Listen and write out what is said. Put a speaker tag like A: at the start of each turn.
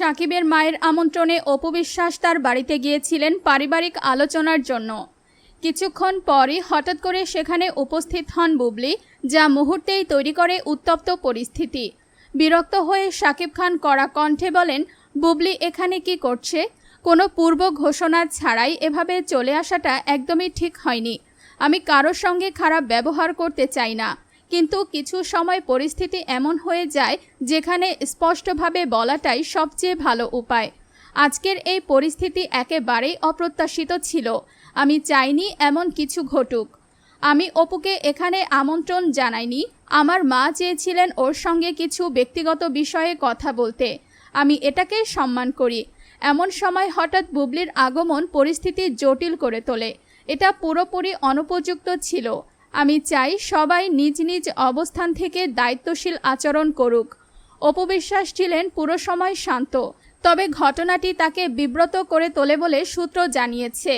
A: সাকিবের মায়ের আমন্ত্রণে অপবিশ্বাস তার বাড়িতে গিয়েছিলেন পারিবারিক আলোচনার জন্য। কিছুক্ষণ পরই হঠাৎ করে সেখানে উপস্থিত হন বুবলি, যা মুহূর্তেই তৈরি করে উত্তপ্ত পরিস্থিতি। বিরক্ত হয়ে সাকিব খান কড়া কণ্ঠে বলেন, বুবলি, এখানে কি করছে? কোনো পূর্ব ঘোষণা ছাড়াই এভাবে চলে আসাটা একদমই ঠিক হয়নি। আমি কারোর সঙ্গে খারাপ ব্যবহার করতে চাই না। কিন্তু কিছু সময় পরিস্থিতি এমন হয়ে যায় যেখানে স্পষ্টভাবে বলাটাই সবচেয়ে ভালো উপায়। আজকের এই পরিস্থিতি একেবারেই অপ্রত্যাশিত ছিল। আমি চাইনি এমন কিছু ঘটুক। আমি অপুকে এখানে আমন্ত্রণ জানাইনি। আমার মা চেয়েছিলেন ওর সঙ্গে কিছু ব্যক্তিগত বিষয়ে কথা বলতে। আমি এটাকে সম্মান করি। এমন সময় হঠাৎ বুবলির আগমন পরিস্থিতি জটিল করে তোলে। এটা পুরোপুরি অনুপযুক্ত ছিল। আমি চাই সবাই নিজ নিজ অবস্থান থেকে দায়িত্বশীল আচরণ করুক। অপবিশ্বাস ছিলেন পুরো সময় শান্ত, তবে ঘটনাটি তাকে বিব্রত করে তোলে বলে সূত্র জানিয়েছে।